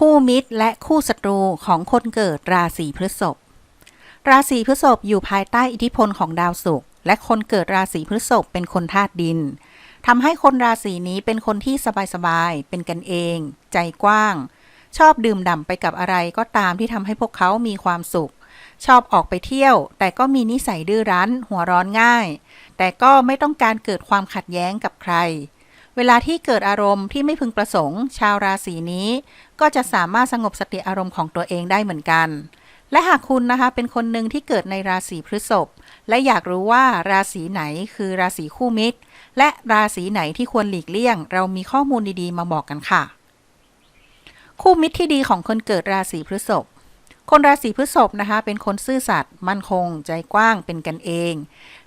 คู่มิตรและคู่ศัตรูของคนเกิดราศีพฤษภ ราศีพฤษภอยู่ภายใต้อิทธิพลของดาวศุกร์และคนเกิดราศีพฤษภเป็นคนธาตุดินทำให้คนราศีนี้เป็นคนที่สบายๆ เป็นกันเอง ใจกว้าง ชอบดื่มด่ำไปกับอะไรก็ตามที่ทำให้พวกเขามีความสุข ชอบออกไปเที่ยว แต่ก็มีนิสัยดื้อรั้น หัวร้อนง่าย แต่ก็ไม่ต้องการเกิดความขัดแย้งกับใคร เวลาที่เกิดอารมณ์ที่ไม่พึงประสงค์ ชาวราศีนี้ ก็จะสามารถสงบสติอารมณ์ของตัวเองได้เหมือนกัน และหากคุณนะคะเป็นคนหนึ่งที่เกิดในราศีพฤษภและอยากรู้ว่าราศีไหนคือราศีคู่มิตร และราศีไหนที่ควรหลีกเลี่ยง เรามีข้อมูลดีๆ มาบอกกันค่ะ คู่มิตรที่ดีของคนเกิดราศีพฤษภคนราศีพฤษภนะคะ เป็นคนซื่อสัตย์มั่นคง ใจกว้างเป็นกันเอง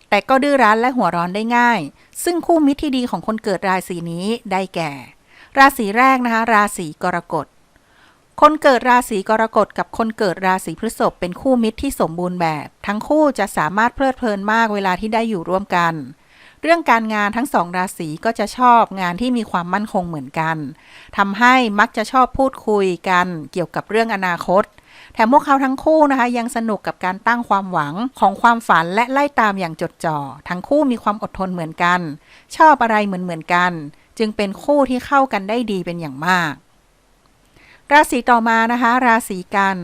แต่ก็ดื้อรั้นและหัวร้อนได้ง่าย ซึ่งคู่มิตรที่ดีของคนเกิดราศีนี้ได้แก่ ราศีแรกนะคะ ราศีกรกฎ คนเกิดราศีกรกฎกับคนเกิดราศีพฤษภเป็นคู่มิตรที่สมบูรณ์แบบ ทั้งคู่จะสามารถเพลิดเพลินมากเวลาที่ได้อยู่ร่วมกันเรื่องการงานทั้งสองราศีก็จะชอบงานที่มีความมั่นคงเหมือนกัน ทำให้มักจะชอบพูดคุยกันเกี่ยวกับเรื่องอนาคต แถมพวกเขาทั้งคู่นะคะ ยังสนุกกับการตั้งความหวังของความฝันและไล่ตามอย่างจดจ่อ ทั้งคู่มีความอดทนเหมือนกัน ชอบอะไรเหมือนเหมือนกัน จึงเป็นคู่ที่เข้ากันได้ดีเป็นอย่างมาก ราศีต่อมานะคะ ราศีกัน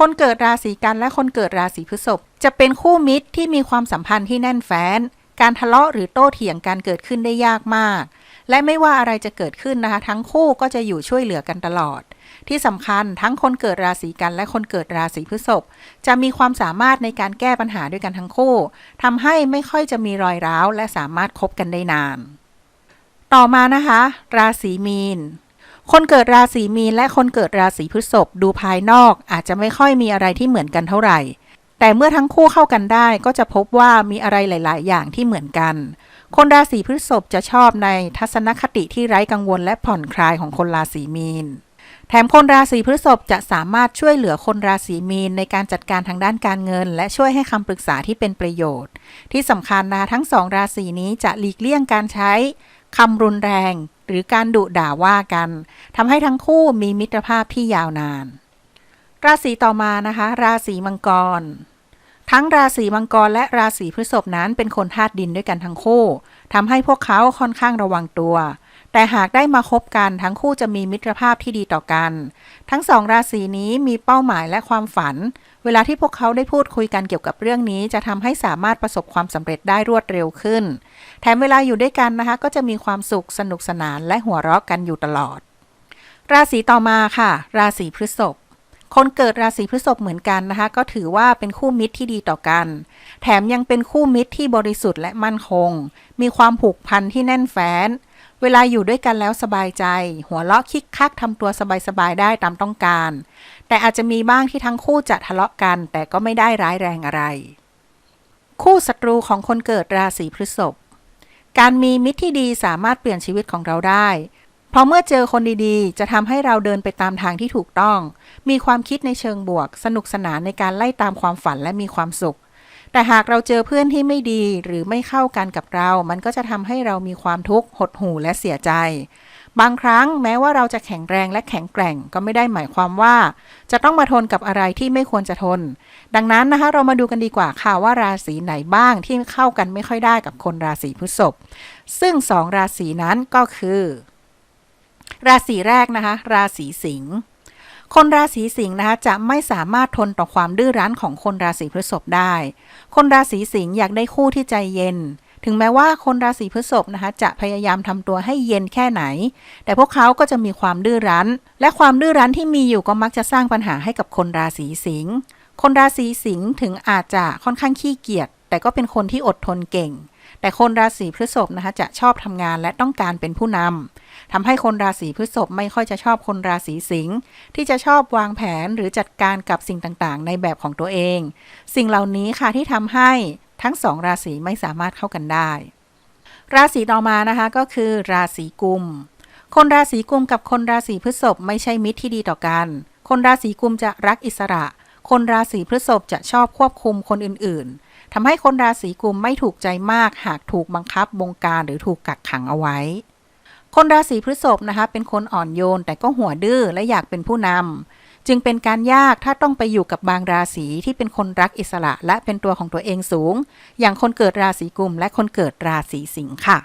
คนเกิดราศีกันและคนเกิดราศีพฤษภจะเป็นคู่มิตรที่มีความสัมพันธ์ที่แน่นแฟ้น การทะเลาะหรือโต้เถียงกันเกิดขึ้นได้ยากมาก และไม่ว่าอะไรจะเกิดขึ้นนะคะ ทั้งคู่ก็จะอยู่ช่วยเหลือกันตลอด ที่สำคัญทั้งคนเกิดราศีกันและคนเกิดราศีพฤษภจะมีความสามารถในการแก้ปัญหาด้วยกันทั้งคู่ทำให้ไม่ค่อยจะมีรอยร้าว และสามารถคบกันได้นาน ต่อมานะคะ ราศีมีนคนเกิดราศีมีนและคนเกิดราศีพฤษภดูภายนอกอาจจะไม่ค่อยมีอะไรที่เหมือนกันเท่าไหร่ แต่เมื่อทั้งคู่เข้ากันได้ก็จะพบว่ามีอะไรหลาย ๆ อย่างที่เหมือนกัน คนราศีพฤษภจะชอบในทัศนคติที่ไร้กังวลและผ่อนคลายของคนราศีมีน แถมคนราศีพฤษภจะสามารถช่วยเหลือคนราศีมีนในการจัดการทางด้านการเงิน และช่วยให้คำปรึกษาที่เป็นประโยชน์ ที่สำคัญนะทั้งสองราศีนี้จะหลีกเลี่ยงการใช้คำรุนแรง หรือการดุด่าว่ากันทำให้ทั้งคู่มีมิตรภาพที่ยาวนาน ราศีต่อมานะคะ ราศีมังกร ทั้งราศีมังกรและราศีพฤษภนั้นเป็นคนธาตุดินด้วยกันทั้งคู่ทำให้พวกเขาค่อนข้างระวังตัว แต่หากได้มาคบกันทั้งคู่จะมีมิตรภาพที่ดีต่อกัน ทั้งสองราศีนี้มีเป้าหมายและความฝัน เวลาที่พวกเขาได้พูดคุยกันเกี่ยวกับเรื่องนี้ จะทำให้สามารถประสบความสำเร็จได้รวดเร็วขึ้น แถมเวลาอยู่ด้วยกันนะคะ ก็จะมีความสุขสนุกสนานและหัวเราะกันอยู่ตลอด ราศีต่อมาค่ะ ราศีพฤษภ คนเกิดราศีพฤษภเหมือนกันนะคะ ก็ถือว่าเป็นคู่มิตรที่ดีต่อกัน แถมยังเป็นคู่มิตรที่บริสุทธิ์และมั่นคง มีความผูกพันที่แน่นแฟ้น เวลาอยู่ด้วยกันแล้วสบายใจ หัวเราะคิกคักทำตัวสบายๆได้ตามต้องการ แต่อาจจะมีบ้างที่ทั้งคู่จะทะเลาะกัน แต่ก็ไม่ได้ร้ายแรงอะไร คู่ศัตรูของคนเกิดราศีพฤษภการมีมิตรที่ดีสามารถเปลี่ยนชีวิตของเราได้ พราะเมื่อเจอคนดีๆ จะทำให้เราเดินไปตามทางที่ถูกต้อง มีความคิดในเชิงบวก สนุกสนานในการไล่ตามความฝันและมีความสุข แต่หากเราเจอเพื่อนที่ไม่ดีหรือไม่เข้ากันกับเรา มันก็จะทำให้เรามีความทุกข์หดหู่และเสียใจ บางครั้งแม้ว่าเราจะแข็งแรงและแข็งแกร่งก็ไม่ได้หมายความว่า จะต้องมาทนกับอะไรที่ไม่ควรจะทน ดังนั้นนะคะเรามาดูกันดีกว่าค่ะว่าราศีไหนบ้างที่เข้ากันไม่ค่อยได้กับคนราศีพฤษภซึ่งสองราศีนั้นก็คือ ราศีแรกนะคะ ราศีสิงห์คนราศีสิงห์นะคะจะไม่สามารถทนต่อความดื้อรั้นของคนราศีพฤษภได้ คนราศีสิงห์อยากได้คู่ที่ใจเย็น ถึงแม้ว่าคนราศีพฤษภนะคะจะพยายามทำตัวให้เย็นแค่ไหน แต่พวกเขาก็จะมีความดื้อรั้น และความดื้อรั้นที่มีอยู่ก็มักจะสร้างปัญหาให้กับคนราศีสิงห์คนราศีสิงห์ถึงอาจจะค่อนข้างขี้เกียจแต่ก็เป็นคนที่อดทนเก่ง แต่คนราศีพฤษภนะคะจะชอบทำงานและต้องการเป็นผู้นำทำให้คนราศีพฤษภไม่ค่อยจะชอบคนราศีสิงห์ที่จะชอบวางแผนหรือจัดการกับสิ่งต่างๆ ในแบบของตัวเอง สิ่งเหล่านี้ค่ะที่ทำให้ทั้งสองราศีไม่สามารถเข้ากันได้ ราศีต่อมานะคะก็คือ ราศีกุม คนราศีกุมกับคนราศีพฤษภไม่ใช่มิตรที่ดีต่อกัน คนราศีกุมจะรักอิสระ คนราศีพฤษภจะชอบควบคุมคนอื่นๆ ทำให้คนราศีกุมไม่ถูกใจมาก หากถูกบังคับบงการหรือถูกกักขังเอาไว้ คนราศีพฤษภนะคะ เป็นคนอ่อนโยน แต่ก็หัวดื้อและอยากเป็นผู้นำจึงเป็นการยากถ้าต้องไปอยู่กับบางราศีที่เป็นคนรักอิสระ และเป็นตัวของตัวเองสูง อย่างคนเกิดราศีกุมและคนเกิดราศีสิงค์ค่ะ